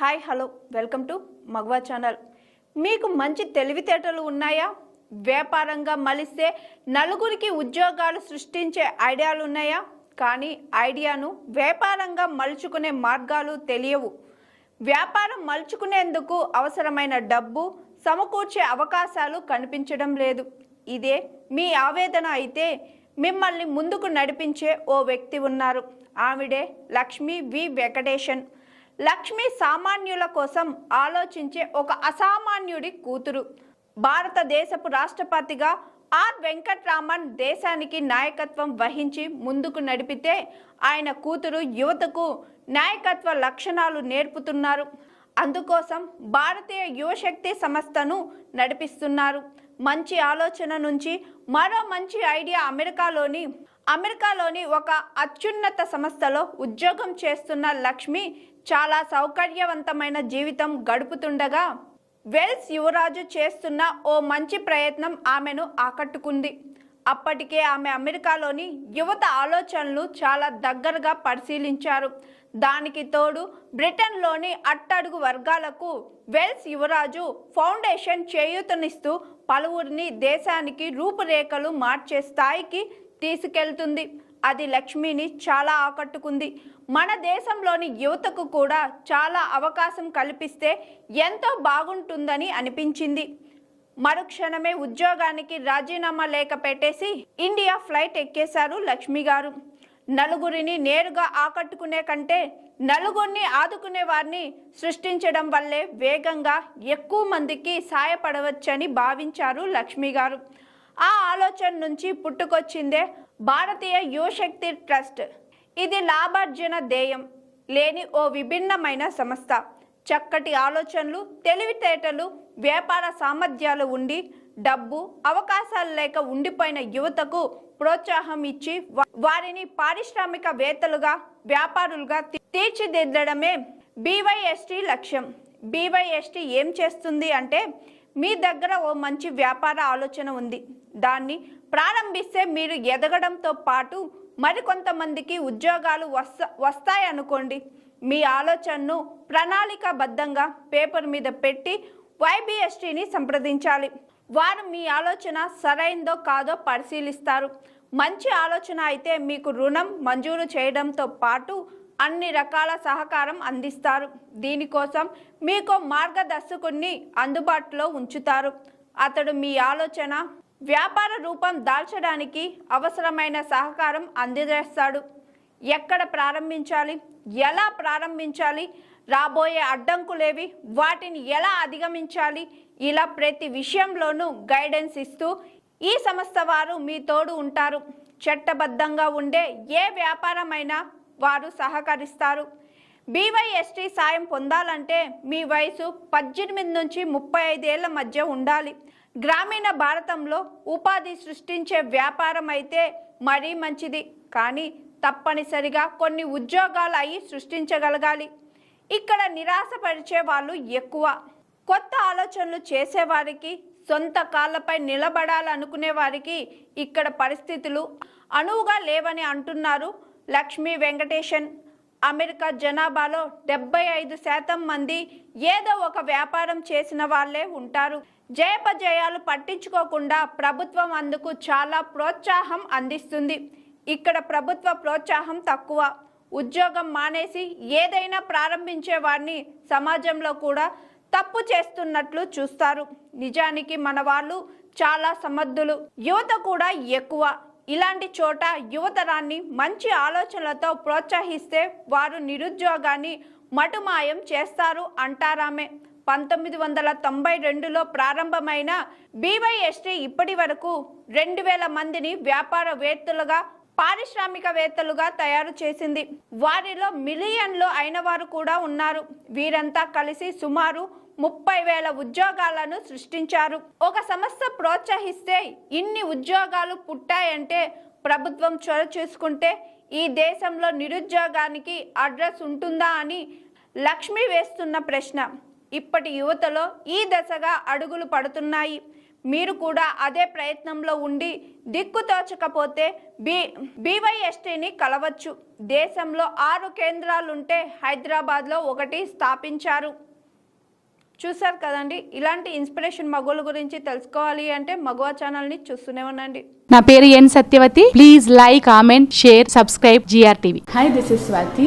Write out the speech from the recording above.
Hi hello. Welcome to Magava channel. మీకు మంచి తెలివితేటలు ఉన్నాయా? వ్యాపారంగా మలిస్తే నలుగురికి ఉద్యోగాలు సృష్టించే ఐడియాలు ఉన్నాయా? కానీ ఐడియాను వ్యాపారంగా మలుచుకునే మార్గాలు తెలియవు. వ్యాపారం మలుచుకునేందుకు అవసరమైన డబ్బు సమకూర్చే అవకాశాలు కనిపించడం లేదు. ఇదే మీ ఆవేదన అయితే మిమ్మల్ని ముందుకు నడిపించే ఓ వ్యక్తి ఉన్నారు. ఆవిడే లక్ష్మి వి. వెంకటేశన్. లక్ష్మి సామాన్యుల కోసం ఆలోచించే ఒక అసామాన్యుడి కూతురు. భారతదేశపు రాష్ట్రపతిగా ఆర్. వెంకట్రామన్ దేశానికి నాయకత్వం వహించి ముందుకు నడిపితే ఆయన కూతురు యువతకు నాయకత్వ లక్షణాలు నేర్పుతున్నారు. అందుకోసం భారతీయ యువశక్తి సంస్థను నడిపిస్తున్నారు. మంచి ఆలోచన నుంచి మరో మంచి ఐడియా అమెరికాలోని అమెరికాలోని ఒక అత్యున్నత సంస్థలో ఉద్యోగం చేస్తున్న లక్ష్మి చాలా సౌకర్యవంతమైన జీవితం గడుపుతుండగా వెల్స్ యువరాజు చేస్తున్న ఓ మంచి ప్రయత్నం ఆమెను ఆకట్టుకుంది. అప్పటికే ఆమె అమెరికాలోని యువత ఆలోచనలు చాలా దగ్గరగా పరిశీలించారు. దానికి తోడు బ్రిటన్లోని అట్టడుగు వర్గాలకు వెల్స్ యువరాజు ఫౌండేషన్ చేయూతనిస్తూ పలువురిని దేశానికి రూపురేఖలు మార్చే స్థాయికి తీసుకెళ్తుంది. అది లక్ష్మిని చాలా ఆకట్టుకుంది. మన దేశంలోని యువతకు కూడా చాలా అవకాశం కల్పిస్తే ఎంతో బాగుంటుందని అనిపించింది. మరుక్షణమే ఉద్యోగానికి రాజీనామా లేఖ పెట్టేసి ఇండియా ఫ్లైట్ ఎక్కేశారు లక్ష్మి గారు. నలుగురిని నేరుగా ఆకట్టుకునే కంటే నలుగురిని ఆదుకునే వారిని సృష్టించడం వల్లే వేగంగా ఎక్కువ మందికి సాయపడవచ్చని భావించారు లక్ష్మి గారు. ఆ ఆలోచన నుంచి పుట్టుకొచ్చిందే భారతీయ యువశక్తి ట్రస్ట్. ఇది లాభార్జన ధ్యేయం లేని ఓ విభిన్నమైన సంస్థ. చక్కటి ఆలోచనలు తెలివితేటలు వ్యాపార సామర్థ్యాలు ఉండి డబ్బు అవకాశాలు లేక ఉండిపోయిన యువతకు ప్రోత్సాహం ఇచ్చి వారిని పారిశ్రామికవేత్తలుగా వ్యాపారులుగా తీర్చిదిద్దడమే బీవైఎస్టీ లక్ష్యం. బీవైఎస్టీ ఏం చేస్తుంది అంటే మీ దగ్గర ఓ మంచి వ్యాపార ఆలోచన ఉంది. దాన్ని ప్రారంభిస్తే మీరు ఎదగడంతో పాటు మరికొంతమందికి ఉద్యోగాలు వస్త వస్తాయనుకోండి. మీ ఆలోచనను ప్రణాళికాబద్ధంగా పేపర్ మీద పెట్టి వైబిఎస్టీని సంప్రదించాలి. వారు మీ ఆలోచన సరైందో కాదో పరిశీలిస్తారు. మంచి ఆలోచన అయితే మీకు రుణం మంజూరు చేయడంతో పాటు అన్ని రకాల సహకారం అందిస్తారు. దీనికోసం మీకు మార్గదర్శకుడిని అందుబాటులో ఉంచుతారు. అతడు మీ ఆలోచన వ్యాపార రూపం దాల్చడానికి అవసరమైన సహకారం అందజేస్తాడు ఎక్కడ ప్రారంభించాలి? ఎలా ప్రారంభించాలి? రాబోయే అడ్డంకులేవి? వాటిని ఎలా అధిగమించాలి? ఇలా ప్రతి విషయంలోనూ గైడెన్స్ ఇస్తూ ఈ సంస్థ వారు మీ తోడు ఉంటారు. చట్టబద్ధంగా ఉండే ఏ వ్యాపారమైనా వారు సహకరిస్తారు. బీవైఎస్టీ సాయం పొందాలంటే మీ వయసు పద్దెనిమిది నుంచి ముప్పై ఐదేళ్ళ మధ్య ఉండాలి. గ్రామీణ భారతంలో ఉపాధి సృష్టించే వ్యాపారం అయితే మరీ మంచిది. కానీ తప్పనిసరిగా కొన్ని ఉద్యోగాలు అయి సృష్టించగలగాలి. ఇక్కడ నిరాశపరిచే వాళ్ళు ఎక్కువ. కొత్త ఆలోచనలు చేసేవారికి సొంత కాళ్ళపై నిలబడాలనుకునే వారికి ఇక్కడ పరిస్థితులు అనువుగా లేవని అంటున్నారు లక్ష్మీ వెంకటేశన్. అమెరికా జనాభాలో డెబ్బై ఐదు శాతం మంది ఏదో ఒక వ్యాపారం చేసిన వాళ్ళే ఉంటారు. జయపజయాలు పట్టించుకోకుండా ప్రభుత్వం అందుకు చాలా ప్రోత్సాహం అందిస్తుంది. ఇక్కడ ప్రభుత్వ ప్రోత్సాహం తక్కువ. ఉద్యోగం మానేసి ఏదైనా ప్రారంభించే వారిని సమాజంలో కూడా తప్పు చేస్తున్నట్లు చూస్తారు. నిజానికి మన వాళ్ళు చాలా సమర్థులు. యువత కూడా ఎక్కువ. ఇలాంటి చోట యువతరాన్ని మంచి ఆలోచనలతో ప్రోత్సహిస్తే వారు నిరుద్యోగాన్ని మటుమాయం చేస్తారు అంటారామే. పంతొమ్మిది వందల తొంభై రెండులో ప్రారంభమైన బీవైఎస్టీ ఇప్పటి వరకు రెండు వేల మందిని వ్యాపారవేత్తలుగా పారిశ్రామికవేత్తలుగా తయారు చేసింది. వారిలో మిలియన్లు అయిన వారు కూడా ఉన్నారు. వీరంతా కలిసి సుమారు ముప్పై వేల ఉద్యోగాలను సృష్టించారు. ఒక సంస్థ ప్రోత్సహిస్తే ఇన్ని ఉద్యోగాలు పుట్టాయంటే ప్రభుత్వం చొర చూసుకుంటే ఈ దేశంలో నిరుద్యోగానికి అడ్రస్ ఉంటుందా అని లక్ష్మి వేస్తున్న ప్రశ్న. ఇప్పటి యువతలో ఈ దశగా అడుగులు పడుతున్నాయి. మీరు కూడా అదే ప్రయత్నంలో ఉండి దిక్కు తోచకపోతే బి బీవైఎస్టీని కలవచ్చు. దేశంలో ఆరు కేంద్రాలుంటే హైదరాబాద్లో ఒకటి స్థాపించారు. చూసారు కదండి? ఇలాంటి ఇన్స్పిరేషన్ మగోళ్ళ గురించి తెలుసుకోవాలి అంటే మగవా ఛానల్ని చూస్తూనే ఉండండి. నా పేరు N Satyavathi. Please like comment share subscribe GR TV hi this is Swathi